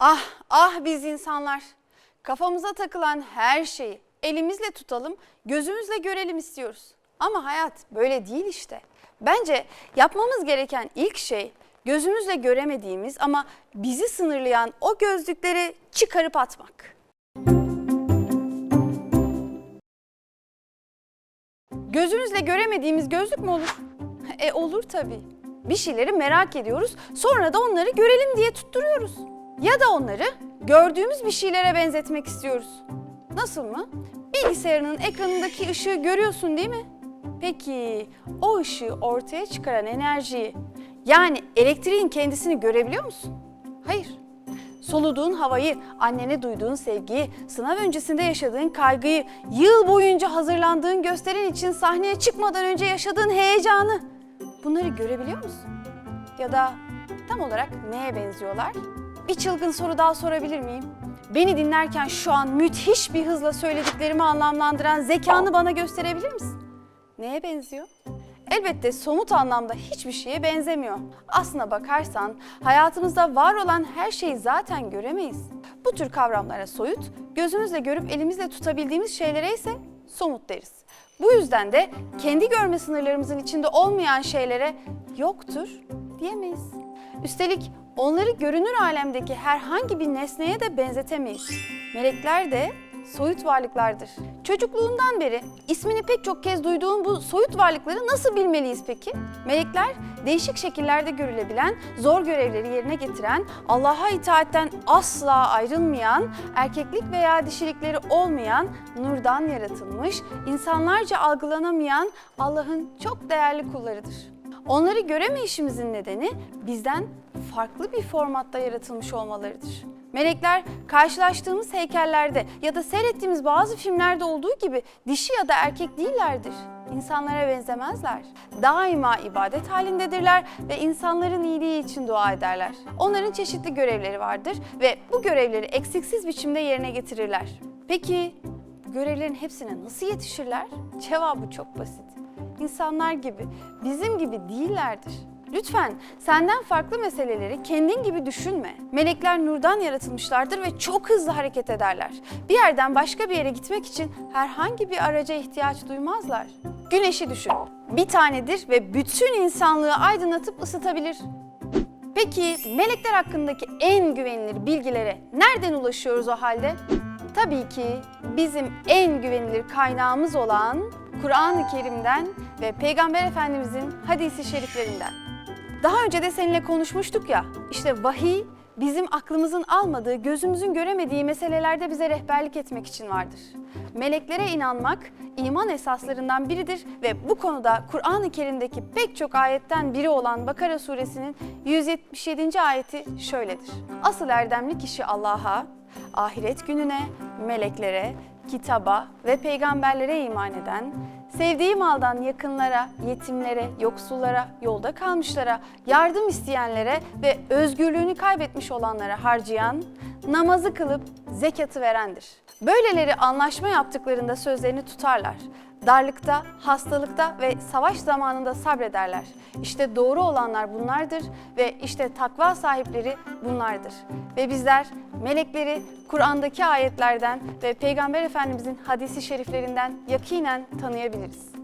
Ah ah biz insanlar. Kafamıza takılan her şeyi elimizle tutalım, gözümüzle görelim istiyoruz. Ama hayat böyle değil işte. Bence yapmamız gereken ilk şey gözümüzle göremediğimiz ama bizi sınırlayan o gözlükleri çıkarıp atmak. Gözümüzle göremediğimiz gözlük mü olur? E olur tabii. Bir şeyleri merak ediyoruz, sonra da onları görelim diye tutturuyoruz. Ya da onları gördüğümüz bir şeylere benzetmek istiyoruz. Nasıl mı? Bilgisayarının ekranındaki ışığı görüyorsun değil mi? Peki o ışığı ortaya çıkaran enerjiyi yani elektriğin kendisini görebiliyor musun? Hayır. Soluduğun havayı, annene duyduğun sevgiyi, sınav öncesinde yaşadığın kaygıyı, yıl boyunca hazırlandığın gösterin için sahneye çıkmadan önce yaşadığın heyecanı bunları görebiliyor musun? Ya da tam olarak neye benziyorlar? Bir çılgın soru daha sorabilir miyim? Beni dinlerken şu an müthiş bir hızla söylediklerimi anlamlandıran zekanı bana gösterebilir misin? Neye benziyor? Elbette somut anlamda hiçbir şeye benzemiyor. Aslına bakarsan hayatımızda var olan her şeyi zaten göremeyiz. Bu tür kavramlara soyut, gözümüzle görüp elimizle tutabildiğimiz şeylere ise somut deriz. Bu yüzden de kendi görme sınırlarımızın içinde olmayan şeylere yoktur diyemeyiz. Üstelik onları görünür alemdeki herhangi bir nesneye de benzetemeyiz. Melekler de soyut varlıklardır. Çocukluğundan beri ismini pek çok kez duyduğun bu soyut varlıkları nasıl bilmeliyiz peki? Melekler değişik şekillerde görülebilen, zor görevleri yerine getiren, Allah'a itaatten asla ayrılmayan, erkeklik veya dişilikleri olmayan, nurdan yaratılmış, insanlarca algılanamayan Allah'ın çok değerli kullarıdır. Onları göremeyişimizin nedeni bizden farklı bir formatta yaratılmış olmalarıdır. Melekler karşılaştığımız heykellerde ya da seyrettiğimiz bazı filmlerde olduğu gibi dişi ya da erkek değillerdir. İnsanlara benzemezler. Daima ibadet halindedirler ve insanların iyiliği için dua ederler. Onların çeşitli görevleri vardır ve bu görevleri eksiksiz biçimde yerine getirirler. Peki görevlerin hepsine nasıl yetişirler? Cevabı çok basit. İnsanlar gibi, bizim gibi değillerdir. Lütfen senden farklı meseleleri kendin gibi düşünme. Melekler nurdan yaratılmışlardır ve çok hızlı hareket ederler. Bir yerden başka bir yere gitmek için herhangi bir araca ihtiyaç duymazlar. Güneşi düşün. Bir tanedir ve bütün insanlığı aydınlatıp ısıtabilir. Peki melekler hakkındaki en güvenilir bilgilere nereden ulaşıyoruz o halde? Tabii ki bizim en güvenilir kaynağımız olan Kur'an-ı Kerim'den ve Peygamber Efendimizin hadisi şeriflerinden. Daha önce de seninle konuşmuştuk ya, işte vahiy bizim aklımızın almadığı, gözümüzün göremediği meselelerde bize rehberlik etmek için vardır. Meleklere inanmak iman esaslarından biridir ve bu konuda Kur'an-ı Kerim'deki pek çok ayetten biri olan Bakara suresinin 177. ayeti şöyledir. Asıl erdemli kişi Allah'a, ahiret gününe, meleklere, kitaba ve peygamberlere iman eden, sevdiği maldan yakınlara, yetimlere, yoksullara, yolda kalmışlara, yardım isteyenlere ve özgürlüğünü kaybetmiş olanlara harcayan, namazı kılıp zekatı verendir. Böyleleri anlaşma yaptıklarında sözlerini tutarlar. Darlıkta, hastalıkta ve savaş zamanında sabrederler. İşte doğru olanlar bunlardır ve işte takva sahipleri bunlardır. Ve bizler melekleri Kur'an'daki ayetlerden ve Peygamber Efendimizin hadisi şeriflerinden yakinen tanıyabiliriz.